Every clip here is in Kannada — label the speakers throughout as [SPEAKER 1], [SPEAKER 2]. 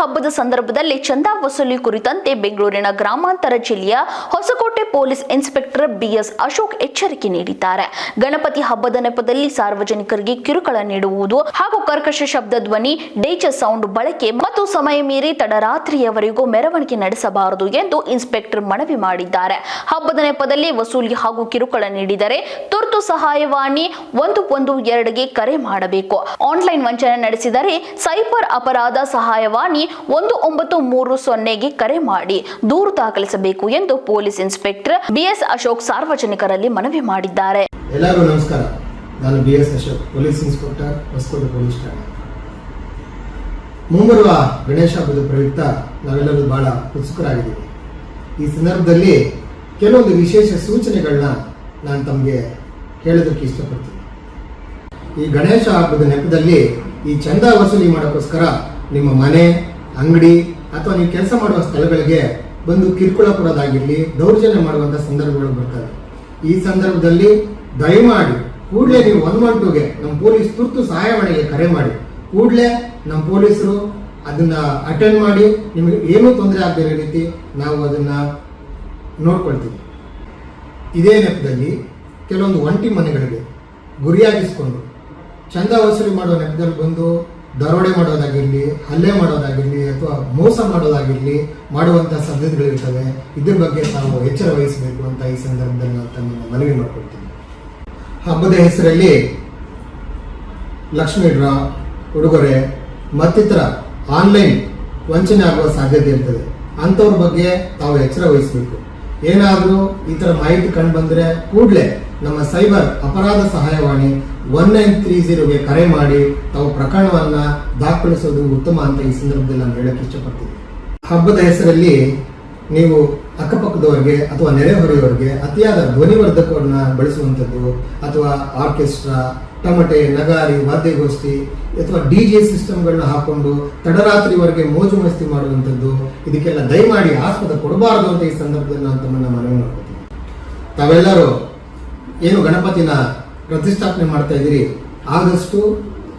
[SPEAKER 1] ಹಬ್ಬದ ಸಂದರ್ಭದಲ್ಲಿ ಚಂದಾ ವಸೂಲಿ ಕುರಿತಂತೆ ಬೆಂಗಳೂರಿನ ಗ್ರಾಮಾಂತರ ಜಿಲ್ಲೆಯ Hosakote police inspector BS Ashok ಎಚ್ಚರಿಕೆ ನೀಡಿದ್ದಾರೆ. ಗಣಪತಿ ಹಬ್ಬದ ನೆಪದಲ್ಲಿ ಸಾರ್ವಜನಿಕರಿಗೆ ಕಿರುಕುಳ ನೀಡುವುದು ಹಾಗೂ ಕರ್ಕಶ ಶಬ್ದ ಧ್ವನಿ, ಡೇಜ ಸೌಂಡ್ ಬಳಕೆ ಮತ್ತು ಸಮಯ ಮೀರಿ ತಡರಾತ್ರಿಯವರೆಗೂ ಮೆರವಣಿಗೆ ನಡೆಸಬಾರದು ಎಂದು ಇನ್ಸ್ಪೆಕ್ಟರ್ ಮನವಿ ಮಾಡಿದ್ದಾರೆ. ಹಬ್ಬದ ನೆಪದಲ್ಲಿ ವಸೂಲಿ ಹಾಗೂ ಕಿರುಕುಳ ನೀಡಿದರೆ ತುರ್ತು ಸಹಾಯವಾಣಿ ಒಂದು ಒಂದು ಎರಡಿಗೆ ಕರೆ ಮಾಡಬೇಕು. ಆನ್ಲೈನ್ ವಂಚನೆ ನಡೆಸಿದರೆ ಸೈಬರ್ ಅಪರಾಧ ಸಹಾಯವಾಣಿ ಒಂದು ಒಂಬತ್ತು ಮೂರು ಸೊನ್ನೆಗೆ ಕರೆ ಮಾಡಿ ದೂರು ದಾಖಲಿಸಬೇಕು ಎಂದು ಪೊಲೀಸ್ ಇನ್ಸ್ಪೆಕ್ಟರ್ ಬಿಎಸ್ ಅಶೋಕ್ ಸಾರ್ವಜನಿಕರಲ್ಲಿ ಮನವಿ ಮಾಡಿದ್ದಾರೆ.
[SPEAKER 2] ಎಲ್ಲರಿಗೂ ನಮಸ್ಕಾರ. ನಾನು B S Ashok, police inspector, Hosakote police ಠಾಣೆ. ಮುಂಬರುವ ಗಣೇಶ ಹಬ್ಬದ ಪ್ರಯುಕ್ತ ನಾವೆಲ್ಲರೂ ಬಹಳ ಉತ್ಸುಕರಾಗಿದ್ದೀವಿ. ಈ ಸಂದರ್ಭದಲ್ಲಿ ಕೆಲವೊಂದು ವಿಶೇಷ ಸೂಚನೆಗಳನ್ನ ನಾನು ತಮಗೆ ಹೇಳೋದಕ್ಕೆ ಇಷ್ಟಪಡ್ತೀನಿ. ಈ ಗಣೇಶ ಹಬ್ಬದ ನೆಪದಲ್ಲಿ ಈ ಚಂದ ವಸೂಲಿ ಮಾಡೋಕ್ಕೋಸ್ಕರ ನಿಮ್ಮ ಮನೆ ಅಂಗಡಿ ಅಥವಾ ನೀವು ಕೆಲಸ ಮಾಡುವ ಸ್ಥಳಗಳಿಗೆ ಬಂದು ಕಿರುಕುಳ ಕೊಡೋದಾಗಿರಲಿ, ದೌರ್ಜನ್ಯ ಮಾಡುವಂಥ ಸಂದರ್ಭಗಳು ಬರ್ತವೆ. ಈ ಸಂದರ್ಭದಲ್ಲಿ ದಯಮಾಡಿ ಕೂಡಲೇ ನೀವು ಒನ್ ಒನ್ ಟೂಗೆ ನಮ್ಮ ಪೊಲೀಸ್ ತುರ್ತು ಸಹಾಯವಾಣಿಗೆ ಕರೆ ಮಾಡಿ. ಕೂಡಲೇ ನಮ್ಮ ಪೊಲೀಸರು ಅದನ್ನ ಅಟೆಂಡ್ ಮಾಡಿ. ನಿಮಗೆ ಏನೂ ತೊಂದರೆ ಆಗದಿರೋ ರೀತಿ ನಾವು ಅದನ್ನ ನೋಡ್ಕೊಳ್ತೀವಿ. ಇದೇ ನೆಪದಲ್ಲಿ ಕೆಲವೊಂದು ಒಂಟಿ ಮನೆಗಳಿಗೆ ಗುರಿಯಾಗಿಸ್ಕೊಂಡು. ಚಂದ ವಸೂಲಿ ಮಾಡುವ ನೆಪದಲ್ಲಿ ಬಂದು ದರೋಡೆ ಮಾಡೋದಾಗಿರಲಿ, ಹಲ್ಲೆ ಮಾಡೋದಾಗಿರಲಿ ಅಥವಾ ಮೋಸ ಮಾಡೋದಾಗಿರಲಿ ಮಾಡುವಂಥ ಸಾಧ್ಯತೆಗಳಿರ್ತವೆ ಇದ್ರ ಬಗ್ಗೆ ನಾವು ಎಚ್ಚರ ವಹಿಸಬೇಕು ಅಂತ ಈ ಸಂದರ್ಭದಲ್ಲಿ ನಾನು ತಮ್ಮನ್ನು ಮನವಿ ಮಾಡ್ಕೊಳ್ತೀನಿ. ಹಬ್ಬದ ಹೆಸರಲ್ಲಿ ಲಕ್ಷ್ಮೀ ಡ್ರಾ ಉಡುಗೊರೆ ಮತ್ತಿತರ ಆನ್ಲೈನ್ ವಂಚನೆ ಆಗುವ ಸಾಧ್ಯತೆ ಇರ್ತದೆ. ಅಂಥವ್ರ ಬಗ್ಗೆ ತಾವು ಎಚ್ಚರ ವಹಿಸಬೇಕು. ಏನಾದರೂ ಈ ಥರ ಮಾಹಿತಿ ಕಂಡು ಬಂದರೆ ಕೂಡಲೇ ನಮ್ಮ ಸೈಬರ್ ಅಪರಾಧ ಸಹಾಯವಾಣಿ ಒನ್ ನೈನ್ ತ್ರೀ ಜೀರೋಗೆ ಕರೆ ಮಾಡಿ ತಾವು ಪ್ರಕರಣವನ್ನು ದಾಖಲಿಸೋದು ಉತ್ತಮ ಅಂತ ಈ ಸಂದರ್ಭದಲ್ಲಿ ನಾನು ಹೇಳಕ್ಕೆ ಇಷ್ಟಪಡ್ತೀನಿ. ಹಬ್ಬದ ಹೆಸರಲ್ಲಿ ನೀವು ಅಕ್ಕಪಕ್ಕದವರಿಗೆ ಅಥವಾ ನೆರೆಹೊರೆಯವರಿಗೆ ಅತಿಯಾದ ಧ್ವನಿವರ್ಧಕವನ್ನು ಬಳಸುವಂಥದ್ದು, ಅಥವಾ ಆರ್ಕೆಸ್ಟ್ರಾ ಟಮಟೆ ನಗಾರಿ, ವಾದ್ಯಗೋಷ್ಠಿ, ಅಥವಾ ಡಿ ಜೆ ಸಿಸ್ಟಮ್ಗಳನ್ನ ಹಾಕೊಂಡು ತಡರಾತ್ರಿವರೆಗೆ ಮೋಜು ಮಸ್ತಿ ಮಾಡುವಂಥದ್ದು, ಇದಕ್ಕೆಲ್ಲ ದಯಮಾಡಿ ಆಸ್ಪದ ಕೊಡಬಾರದು ಅಂತ ಈ ಸಂದರ್ಭದಲ್ಲಿ ನಾನು ತಮ್ಮನ್ನ ಮನವಿ ಮಾಡ್ಕೊತೀನಿ. ತಾವೆಲ್ಲರೂ ಏನು ಗಣಪತಿನ ಪ್ರತಿಷ್ಠಾಪನೆ ಮಾಡ್ತಾ ಇದ್ದೀರಿ ಆದಷ್ಟು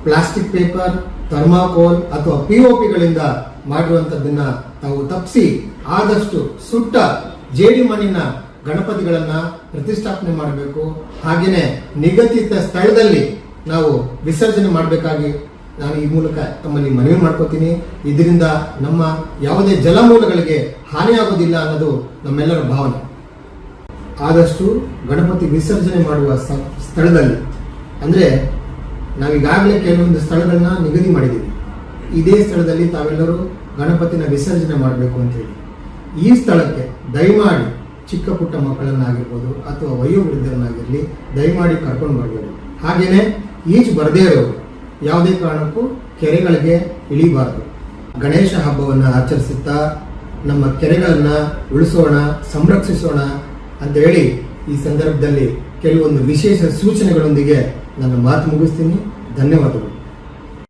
[SPEAKER 2] ಪ್ಲಾಸ್ಟಿಕ್ ಪೇಪರ್, ಥರ್ಮಾಕೋಲ್ ಅಥವಾ ಪಿ ಒ ಪಿಗಳಿಂದ ಮಾಡಿರುವಂಥದ್ದನ್ನು ತಾವು ತಪ್ಪಿಸಿ ಆದಷ್ಟು ಸುಟ್ಟ ಜೇಡಿ ಮಣ್ಣಿನ ಗಣಪತಿಗಳನ್ನ ಪ್ರತಿಷ್ಠಾಪನೆ ಮಾಡಬೇಕು. ಹಾಗೆಯೇ ನಿಗದಿತ ಸ್ಥಳದಲ್ಲಿ ನಾವು ವಿಸರ್ಜನೆ ಮಾಡಬೇಕಾಗಿ ನಾನು ಈ ಮೂಲಕ ತಮ್ಮಲ್ಲಿ ಮನವಿ ಮಾಡ್ಕೋತೀನಿ. ಇದರಿಂದ ನಮ್ಮ ಯಾವುದೇ ಜಲಮೂಲಗಳಿಗೆ ಹಾನಿಯಾಗೋದಿಲ್ಲ ಅನ್ನೋದು ನಮ್ಮೆಲ್ಲರ ಭಾವನೆ. ಆದಷ್ಟು ಗಣಪತಿ ವಿಸರ್ಜನೆ ಮಾಡುವ ಸ್ಥಳದಲ್ಲಿ, ಅಂದರೆ ನಾವೀಗಾಗಲೇ ಕೆಲವೊಂದು ಸ್ಥಳಗಳನ್ನ ನಿಗದಿ ಮಾಡಿದ್ದೀವಿ. ಇದೇ ಸ್ಥಳದಲ್ಲಿ ತಾವೆಲ್ಲರೂ ಗಣಪತಿನ ವಿಸರ್ಜನೆ ಮಾಡಬೇಕು ಅಂತ ಹೇಳಿ. ಈ ಸ್ಥಳಕ್ಕೆ ದಯಮಾಡಿ ಚಿಕ್ಕ ಪುಟ್ಟ ಮಕ್ಕಳನ್ನಾಗಿರ್ಬೋದು ಅಥವಾ ವಯೋವೃದ್ಧರನ್ನಾಗಿರಲಿ ದಯಮಾಡಿ ಕರ್ಕೊಂಡು ಬರಬೇಡಿ. ಹಾಗೆಯೇ ಈಜು ಬರದೇ ಇರೋರು ಯಾವುದೇ ಕಾರಣಕ್ಕೂ ಕೆರೆಗಳಿಗೆ ಇಳಿಬಾರದು. ಗಣೇಶ ಹಬ್ಬವನ್ನು ಆಚರಿಸುತ್ತಾ ನಮ್ಮ ಕೆರೆಗಳನ್ನು ಉಳಿಸೋಣ, ಸಂರಕ್ಷಿಸೋಣ ಅಂತ ಹೇಳಿ ಈ ಸಂದರ್ಭದಲ್ಲಿ ಕೆಲವೊಂದು ವಿಶೇಷ ಸೂಚನೆಗಳೊಂದಿಗೆ ನನ್ನ ಮಾತು ಮುಗಿಸ್ತೀನಿ. ಧನ್ಯವಾದಗಳು.